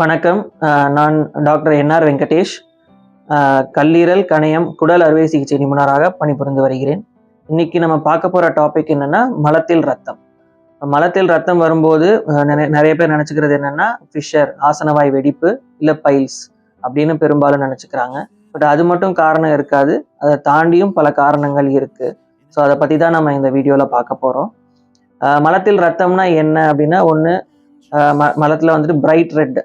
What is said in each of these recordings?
வணக்கம். நான் doctor NR Venkatesh. கல்லீரல் கணையம் குடல் அறுவை சிகிச்சை நிபுணராக பணிபுரிந்து வருகிறேன். இன்னைக்கு நம்ம பார்க்க போகிற டாபிக் என்னென்னா மலத்தில் ரத்தம். மலத்தில் ரத்தம் வரும்போது நிறைய- பேர் நினச்சிக்கிறது என்னென்னா ஃபிஷர் ஆசனவாய் வெடிப்பு இல்லை பைல்ஸ் அப்படின்னு பெரும்பாலும் நினச்சிக்கிறாங்க. பட் அது மட்டும் காரணம் இருக்காது. அதை தாண்டியும் பல காரணங்கள் இருக்குது ஸோ அதை பற்றி தான் நம்ம இந்த வீடியோவில் பார்க்க போகிறோம் மலத்தில் ரத்தம்னா என்ன அப்படின்னா ஒன்று மலத்தில் வந்துட்டு பிரைட் ரெட்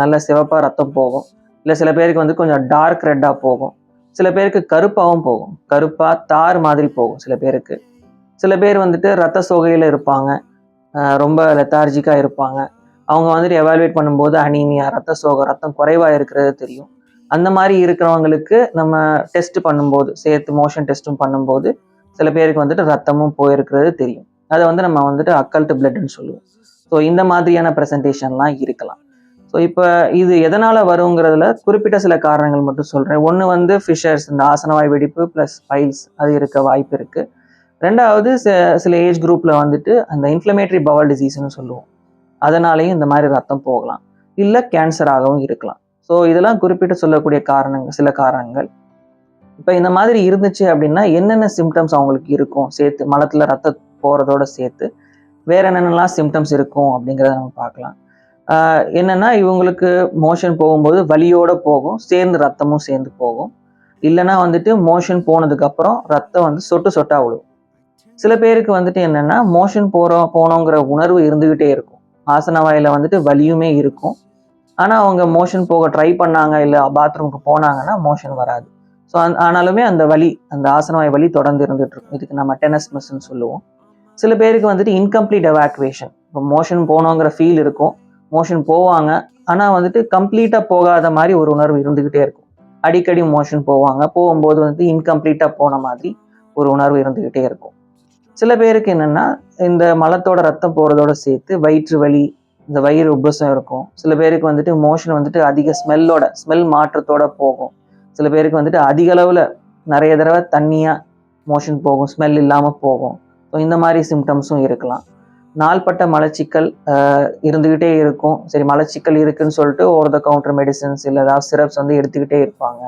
நல்ல சிவப்பாக ரத்தம் போகும். இல்லை சில பேருக்கு வந்து கொஞ்சம் டார்க் ரெட்டாக போகும். சில பேருக்கு கருப்பாகவும் போகும். கருப்பாக தார் மாதிரி போகும் சில பேருக்கு. சில பேர் வந்துட்டு ரத்த சோகையில் இருப்பாங்க. ரொம்ப லெத்தார்ஜிக்காக இருப்பாங்க. அவங்க வந்துட்டு எவாலுவேட் பண்ணும்போது அனீமியா ரத்த சோகை ரத்தம் குறைவாக இருக்கிறது தெரியும். அந்த மாதிரி இருக்கிறவங்களுக்கு நம்ம டெஸ்ட் பண்ணும்போது சேர்த்து மோஷன் டெஸ்ட்டும் பண்ணும்போது சில பேருக்கு வந்துட்டு ரத்தமும் போயிருக்கிறது தெரியும். அதை வந்து நம்ம வந்துட்டு அக்கல்ட்டு பிளட்னு சொல்லுவோம். ஸோ இந்த மாதிரியான ப்ரெசன்டேஷன்லாம் இருக்கலாம். ஸோ இப்போ இது எதனால் வருங்கிறதுல குறிப்பிட்ட சில காரணங்கள் மட்டும் சொல்கிறேன் ஒன்று வந்து ஃபிஷர்ஸ் இந்த ஆசனவாய் வெடிப்பு ப்ளஸ் பைல்ஸ் அது இருக்க வாய்ப்பு இருக்குது ரெண்டாவது சில ஏஜ் குரூப்பில் வந்துட்டு அந்த இன்ஃப்ளமேட்டரி பவல் டிசீஸ்னு சொல்லுவோம். அதனாலேயும் இந்த மாதிரி ரத்தம் போகலாம். இல்லை கேன்சராகவும் இருக்கலாம். ஸோ இதெல்லாம் குறிப்பிட்டு சொல்லக்கூடிய காரணங்கள் சில காரணங்கள். இப்போ இந்த மாதிரி இருந்துச்சு அப்படின்னா என்னென்ன சிம்டம்ஸ் அவங்களுக்கு இருக்கும்? சேர்த்து மலத்தில் ரத்தம் போகிறதோட சேர்த்து வேற என்னென்னலாம் சிம்டம்ஸ் இருக்கும் அப்படிங்கிறத நம்ம பார்க்கலாம். என்னென்னா இவங்களுக்கு மோஷன் போகும்போது வலியோடு போகும் சேர்ந்து ரத்தமும் சேர்ந்து போகும். இல்லைன்னா வந்துட்டு மோஷன் போனதுக்கப்புறம் ரத்தம் வந்து சொட்டு சொட்டாக விழுவும் சில பேருக்கு வந்துட்டு என்னென்னா மோஷன் போகிறோம் போனோங்கிற உணர்வு இருந்துக்கிட்டே இருக்கும். ஆசன வாயில் வந்துட்டு வலியுமே இருக்கும். ஆனால் அவங்க மோஷன் போக ட்ரை பண்ணாங்க இல்லை பாத்ரூமுக்கு போனாங்கன்னா மோஷன் வராது. ஸோ அந் ஆனாலுமே அந்த வலி அந்த ஆசனவாய் வலி தொடர்ந்து இருந்துட்டு இருக்கும். இதுக்கு நம்ம டெனஸ் மிஸ்ன்னு சொல்லுவோம். சில பேருக்கு வந்துட்டு இன்கம்ப்ளீட் எவாக்குவேஷன் இப்போ மோஷன் போனோங்கிற ஃபீல் இருக்கும். மோஷன் போவாங்க. ஆனால் வந்துட்டு கம்ப்ளீட்டாக போகாத மாதிரி ஒரு உணர்வு இருந்துக்கிட்டே இருக்கும். அடிக்கடி மோஷன் போவாங்க. போகும்போது வந்து இன்கம்ப்ளீட்டாக போன மாதிரி ஒரு உணர்வு இருந்துக்கிட்டே இருக்கும். சில பேருக்கு என்னென்னா இந்த மலத்தோட ரத்தம் போகிறதோட சேர்த்து வயிற்று வலி இந்த வயிறு உபசம் இருக்கும். சில பேருக்கு வந்துட்டு மோஷன் வந்துட்டு அதிக ஸ்மெல்லோட ஸ்மெல் மாற்றத்தோட போகும். சில பேருக்கு வந்துட்டு அதிக அளவில் நிறைய தடவை தண்ணியாக மோஷன் போகும் ஸ்மெல் இல்லாமல் போகும். ஸோ இந்த மாதிரி சிம்டம்ஸும் இருக்கலாம். நாள்பட்ட மலச்சிக்கல் ஆஹ், இருந்துக்கிட்டே இருக்கும். சரி மலச்சிக்கல் இருக்குன்னு சொல்லிட்டு ஓவர் த கவுண்டர் மெடிசன்ஸ் இல்லை ஏதாவது சிரப்ஸ் வந்து எடுத்துக்கிட்டே இருப்பாங்க.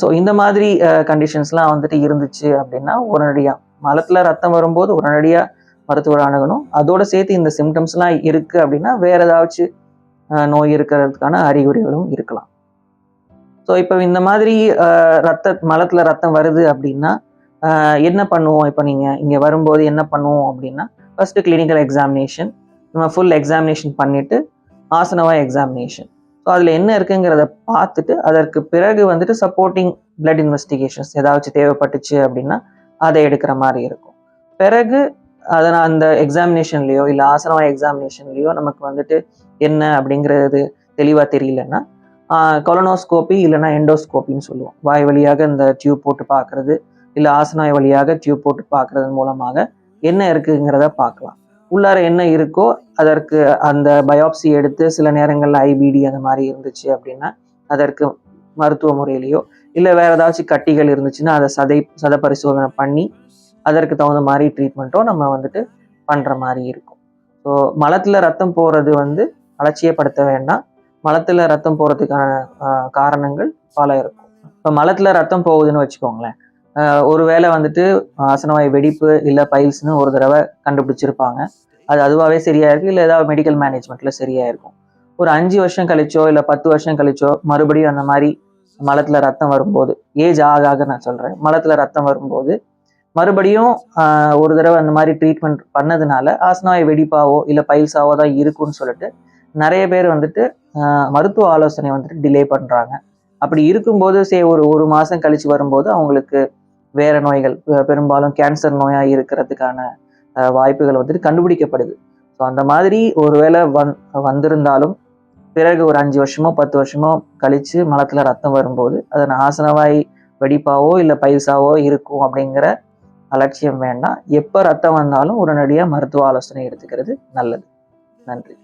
ஸோ இந்த மாதிரி கண்டிஷன்ஸ்லாம் வந்துட்டு இருந்துச்சு அப்படின்னா உடனடியாக மலத்தில் ரத்தம் வரும்போது உடனடியாக மருத்துவர் அணுகணும். அதோட சேர்த்து இந்த சிம்டம்ஸ்லாம் இருக்குது அப்படின்னா வேறு ஏதாச்சும் நோய் இருக்கிறதுக்கான அறிகுறிகளும் இருக்கலாம். ஸோ இப்போ இந்த மாதிரி ரத்த மலத்தில் ரத்தம் வருது அப்படின்னா என்ன பண்ணுவோம்? இப்போ நீங்கள் இங்கே வரும்போது என்ன பண்ணுவோம் அப்படின்னா ஃபஸ்ட்டு கிளினிக்கல் எக்ஸாமினேஷன் நம்ம ஃபுல் எக்ஸாமினேஷன் பண்ணிவிட்டு ஆசனவா எக்ஸாமினேஷன் ஸோ அதில் என்ன இருக்குங்கிறத பார்த்துட்டு அதற்கு பிறகு வந்துட்டு சப்போர்ட்டிங் பிளட் இன்வெஸ்டிகேஷன்ஸ் ஏதாச்சும் தேவைப்பட்டுச்சு அப்படின்னா அதை எடுக்கிற மாதிரி இருக்கும். பிறகு அதை நான் அந்த எக்ஸாமினேஷன்லேயோ இல்லை ஆசனவா எக்ஸாமினேஷன்லேயோ நமக்கு வந்துட்டு என்ன அப்படிங்கிறது தெளிவாக தெரியலன்னா கொலனோஸ்கோப்பி இல்லைன்னா எண்டோஸ்கோப்பின்னு சொல்லுவோம். வாய் வழியாக இந்த டியூப் போட்டு பார்க்கறது இல்லை ஆசனாய் வழியாக டியூப் போட்டு பார்க்கறது மூலமாக என்ன இருக்குங்கிறத பார்க்கலாம். உள்ளார என்ன இருக்கோ அதற்கு அந்த பயோப்சி எடுத்து சில நேரங்களில் ஐபிடி அந்த மாதிரி இருந்துச்சு அப்படின்னா அதற்கு மருத்துவ முறையிலையோ இல்லை வேறு ஏதாச்சும் கட்டிகள் இருந்துச்சுன்னா அதை சதை சத பரிசோதனை பண்ணி அதற்கு தகுந்த மாதிரி ட்ரீட்மெண்ட்டோ நம்ம வந்துட்டு பண்ணுற மாதிரி இருக்கும். ஸோ மலத்தில் ரத்தம் போகிறது வந்து அலட்சியப்படுத்த வேண்டாம். மலத்தில் ரத்தம் போகிறதுக்கான காரணங்கள் பல இருக்கும். இப்போ மலத்தில் ரத்தம் போகுதுன்னு வச்சுக்கோங்களேன். ஒருவேளை வந்துட்டு ஆசனவாய் வெடிப்பு இல்லை பைல்ஸ்னு ஒரு தடவை கண்டுபிடிச்சிருப்பாங்க. அது அதுவாகவே சரியா இருக்கு இல்லை ஏதாவது மெடிக்கல் மேனேஜ்மெண்ட்டில் சரியா இருக்கும் ஒரு அஞ்சு வருஷம் கழிச்சோ இல்லை பத்து வருஷம் கழிச்சோ மறுபடியும் அந்த மாதிரி மலத்தில் ரத்தம் வரும்போது ஏஜ் ஆக ஆக நான் சொல்கிறேன் மலத்தில் ரத்தம் வரும்போது மறுபடியும் ஒரு தடவை அந்த மாதிரி ட்ரீட்மெண்ட் பண்ணதுனால ஆசனவாய் வெடிப்பாவோ இல்லை பைல்ஸாவோ தான் இருக்கும்னு சொல்லிட்டு நிறைய பேர் வந்துட்டு மருத்துவ ஆலோசனை வந்துட்டு டிலே பண்ணுறாங்க அப்படி இருக்கும்போது சே ஒரு ஒரு மாதம் கழிச்சு வரும்போது அவங்களுக்கு வேற நோய்கள் பெரும்பாலும் கேன்சர் நோயாக இருக்கிறதுக்கான வாய்ப்புகள் வந்துட்டு கண்டுபிடிக்கப்படுது. ஸோ அந்த மாதிரி ஒருவேளை வந் வந்திருந்தாலும் பிறகு ஒரு அஞ்சு வருஷமோ பத்து வருஷமோ கழித்து மலத்தில் ரத்தம் வரும்போது அது ஆசனவாய் வெடிப்பாவோ இல்லை பைசாவோ இருக்கும் அப்படிங்கிற அலட்சியம் வேண்டாம். எப்போ ரத்தம் வந்தாலும் உடனடியாக மருத்துவ ஆலோசனை எடுத்துக்கிறது நல்லது. நன்றி.